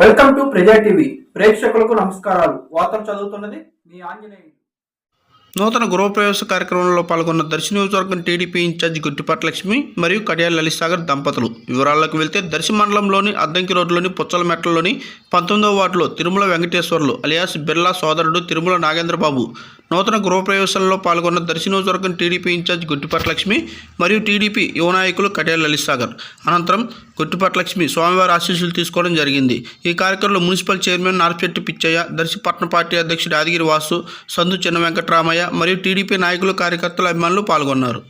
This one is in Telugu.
వెల్కమ్ టు ప్రజా టీవీ. ప్రేక్షకులకు నమస్కారాలు. వార్తలు చదువుతున్నది మీ ఆంజనేయులు. నూతన గృహప్రవేశ కార్యక్రమంలో పాల్గొన్న దర్శి నియోజకవర్గం టీడీపీ ఇన్ఛార్జి గుట్టిపాటి లక్ష్మి మరియు కడియాల లలిసాగర్ దంపతులు. వివరాల్లోకి వెళ్తే దర్శి మండలంలోని అద్దంకి రోడ్లోని పుచ్చలమెట్లలోని పంతొమ్మిదవ వార్డులో తిరుమల వెంకటేశ్వర్లు అలియాస్ బిర్లా సోదరుడు తిరుమల నాగేంద్రబాబు. నూతన గృహప్రవేశంలో పాల్గొన్న దర్శి నియోజకవర్గం టీడీపీ ఇన్ఛార్జి గుట్టిపాటి లక్ష్మి మరియు టీడీపీ యువ నాయకులు కడియాల లలిత్సాగర్. అనంతరం గుట్టిపాటి లక్ష్మి స్వామివారి ఆశీస్సులు తీసుకోవడం జరిగింది. ఈ కార్యక్రమంలో మున్సిపల్ చైర్మన్ నార్చెట్టి పిచ్చయ్య దర్శి పట్టణ పార్టీ అధ్యక్షుడు యాదగిరి వాసు సందు చిన్న వెంకటరామయ్య మరియు టీడీపీ నాయకులు కార్యకర్తలు అభిమానులు పాల్గొన్నారు.